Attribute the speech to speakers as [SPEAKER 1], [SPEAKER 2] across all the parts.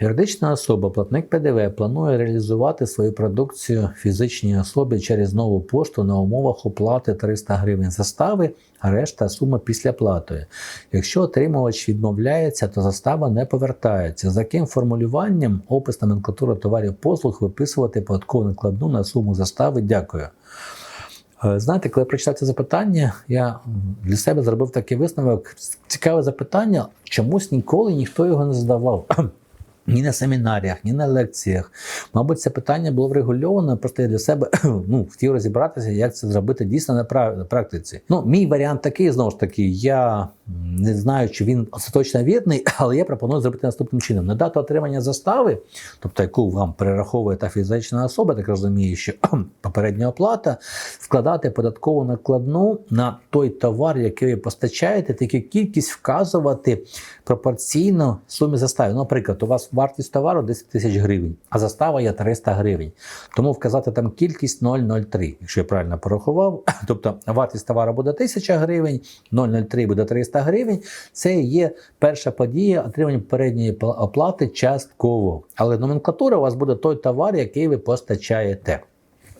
[SPEAKER 1] Юридична особа, платник ПДВ, планує реалізувати свою продукцію фізичній особі через нову пошту на умовах оплати 300 гривень застави, а решта сума після платою. Якщо отримувач відмовляється, то застава не повертається. За яким формулюванням опис номенклатури товарів послуг виписувати податкову накладну на суму застави? Дякую. Е, Знаєте, коли я прочитав це запитання, я для себе зробив такий висновок. Цікаве запитання, чомусь ніколи ніхто його не задавав. Ні на семінаріях, ні на лекціях. Мабуть, це питання було врегульовано. Просто я для себе ну, хотів розібратися, як це зробити дійсно на пра- на практиці. Ну, мій варіант такий, знову ж таки, я не знаю, чи він остаточно вірний, але я пропоную зробити наступним чином: на дату отримання застави, тобто яку вам перераховує та фізична особа, так розумію, що попередня оплата, вкладати податкову накладну на той товар, який ви постачаєте, тільки кількість вказувати пропорційно сумі застави. Наприклад, у вас вартість товару 10 тисяч гривень, а застава є 300 гривень. Тому вказати там кількість 0,03, якщо я правильно порахував. Тобто вартість товару буде 1000 гривень, 0,03 буде 300 гривень. Це є перша подія отримання передньої оплати частково. Але номенклатура у вас буде той товар, який ви постачаєте.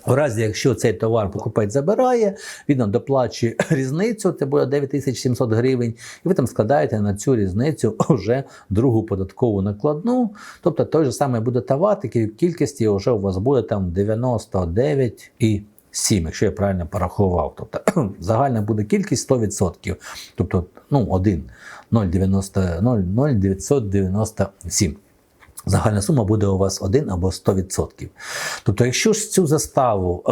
[SPEAKER 1] У разі, якщо цей товар покупець забирає, він доплачує різницю, це буде 9700 гривень, і ви там складаєте на цю різницю вже другу податкову накладну. Тобто той же самий буде товар, тільки в кількості вже у вас буде там 99 і 7, якщо я правильно порахував. Тобто загальна буде кількість 100%. Тобто ну, 1 0,90 0,997. Загальна сума буде у вас 1 або 100%. Тобто, якщо ж цю заставу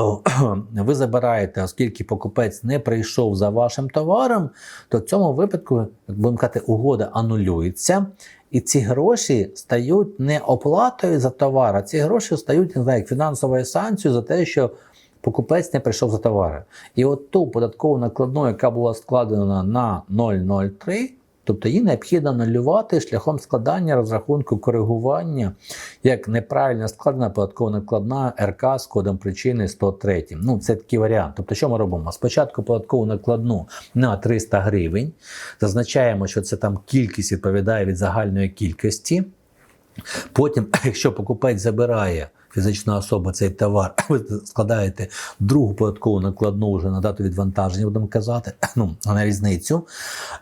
[SPEAKER 1] ви забираєте, оскільки покупець не прийшов за вашим товаром, то в цьому випадку, як будемо казати, угода анулюється. І ці гроші стають не оплатою за товар, а ці гроші стають не знаю, як фінансовою санкцією за те, що покупець не прийшов за товари. І от ту податкову накладну, яка була складена на 0,03, Тобто її необхідно анулювати шляхом складання розрахунку коригування як неправильно складена податкова накладна РК з кодом причини 103. Ну, це такий варіант. Тобто, що ми робимо? Спочатку податкову накладну на 300 гривень, зазначаємо, що це там кількість відповідає від загальної кількості. Потім, якщо покупець забирає фізична особа цей товар, ви складаєте другу податкову накладну вже на дату відвантаження, будемо казати, ну, на різницю.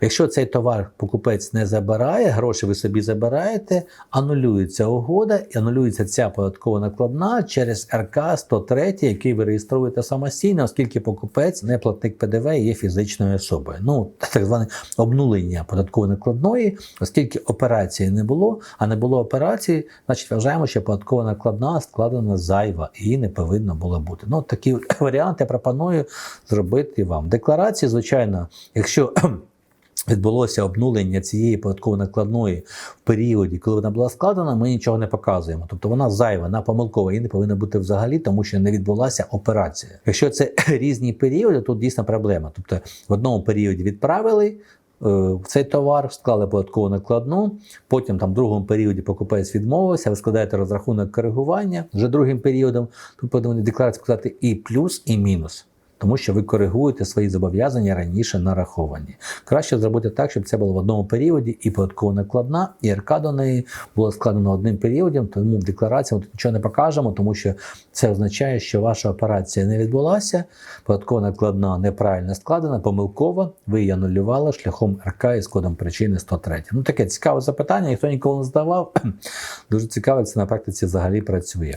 [SPEAKER 1] Якщо цей товар покупець не забирає, гроші ви собі забираєте, анулюється угода і анулюється ця податкова накладна через РК 103, який ви реєструєте самостійно, оскільки покупець не платник ПДВ і є фізичною особою. Ну, так зване обнулення податкової накладної, оскільки операції не було, а не було операції, значить вважаємо, що податкова накладна складена зайва її не повинно було бути. Ну, такі варіанти я пропоную зробити вам. Декларації, звичайно, якщо відбулося обнулення цієї податкової накладної в періоді, коли вона була складена, ми нічого не показуємо. Тобто вона зайва, вона помилкова, її не повинна бути взагалі, тому що не відбулася операція. Якщо це різні періоди, тут дійсно проблема. Тобто в одному періоді відправили. Е, Цей товар склали податкову накладну, потім там в другому періоді покупець відмовився, ви складаєте розрахунок коригування вже другим періодом. Тут повинні декларацію сказати і плюс, і мінус тому що ви коригуєте свої зобов'язання раніше нараховані. Краще зробити так, щоб це було в одному періоді, і податкова накладна, і РК до неї було складено одним періодом, тому в декларації ми нічого не покажемо, тому що це означає, що ваша операція не відбулася, податкова накладна неправильно складена, помилкова, ви її анулювали шляхом РК із кодом причини 103. Ну таке цікаве запитання, ніхто ніколи не здавав. Дуже цікаво, як це на практиці взагалі працює.